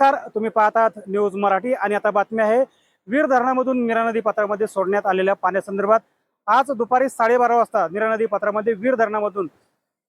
नमस्कार तुम्ही पाहतात न्यूज मराठी आणि आता बातमी आहे वीर धरणामधून निरा नदी पात्रामध्ये सोडण्यात आलेल्या पाण्यासंदर्भात. आज दुपारी साडेबारा वाजता निरा नदी पात्रामध्ये वीर धरणामधून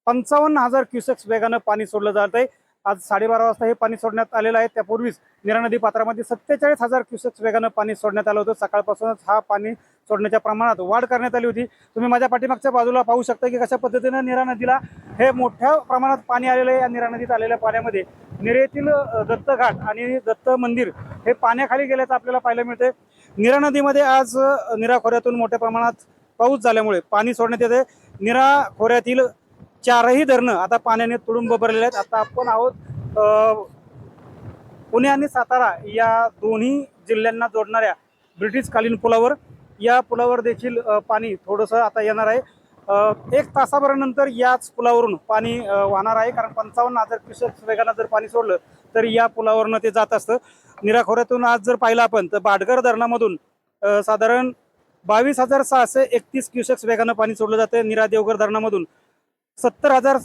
पंचावन्न हजार क्युसेक्स वेगानं पाणी सोडलं जात आहे. आज साडेबारा वाजता हे पाणी सोडण्यात आलेलं आहे. त्यापूर्वीच निरा नदी पात्रामध्ये सत्तेचाळीस हजार क्युसेक्स वेगानं पाणी सोडण्यात आलं होतं. सकाळपासूनच हा पाणी सोडण्याच्या प्रमाणात वाढ करण्यात आली होती. तुम्ही माझ्या पाठीमागच्या बाजूला पाहू शकता की कशा पद्धतीनं निरा नदीला हे मोठ्या प्रमाणात पाणी आलेलं आहे या निरा नदीत आलेल्या पाण्यामध्ये. निरेतील दत्तघाट आणि दत्त मंदिर हे पाण्याखाली गेल्याचं आपल्याला पाहायला मिळते निरा नदीमध्ये आज निराखोऱ्यातून निरा खोऱ्यातून मोठ्या प्रमाणात पाऊस झाल्यामुळे पाणी सोडण्यात येते निरा खोऱ्यातील चारही धरणं आता पाण्याने तुडुंब भरलेले आहेत. आता आपण आहोत पुणे आणि सातारा या दोन्ही जिल्ह्यांना जोडणाऱ्या ब्रिटिशकालीन पुलावर. या पुलावर देखील पाणी थोडंसं आता येणार आहे. एक तासाभरानंतर याच पुलावरून पाणी वाहणार आहे. कारण पंचावन्न हजार क्युसेक्स वेगानं जर पाणी सोडलं तर या पुलावरनं ते जात असतं. निराखोऱ्यातून आज जर पाहिलं आपण तर बाडगर धरणामधून साधारण बावीस हजार सहाशे एकतीस क्युसेक्स वेगानं पाणी सोडलं जातं निरा देवघर धरणामधून सत्तर हजार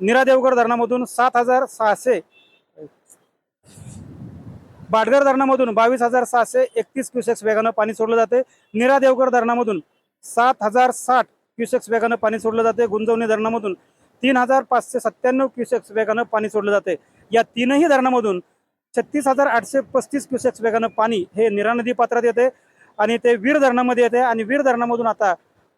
निरा देवघर धरणामधून सात हजार सहाशे बाडगर धरणामधून बावीस हजार सहाशे एकतीस क्युसेक्स वेगानं पाणी सोडलं जाते निरा देवघर धरणामधून सात हजार साठ क्युसेक्स वेगानं पाणी सोडलं जाते. गुंजवणी धरणामधून तीन हजार पाचशे सत्त्याण्णव क्युसेक्स वेगानं पाणी सोडलं जाते. या तीनही धरणामधून छत्तीस हजार आठशे पस्तीस क्युसेक्स वेगानं पाणी हे निरा नदी पात्रात येते आणि ते वीर धरणामध्ये येते. आणि वीर धरणामधून आता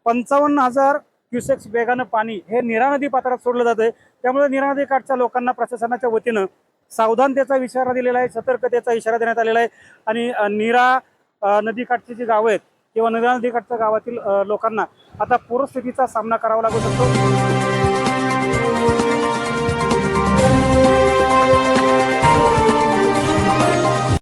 पंचावन्न हजार क्युसेक्स वेगानं पाणी हे निरा नदी पात्रात सोडलं जाते. त्यामुळे निरा नदी काठच्या लोकांना प्रशासनाच्या वतीनं सावधानतेचा इशारा दिलेला आहे सतर्कतेचा इशारा देण्यात आलेला आहे. आणि निरा नदीकाठची जी गावं आहेत किंवा निरा गावातील लोकांना आता पूरस्थितीचा सामना करावा लागू शकतो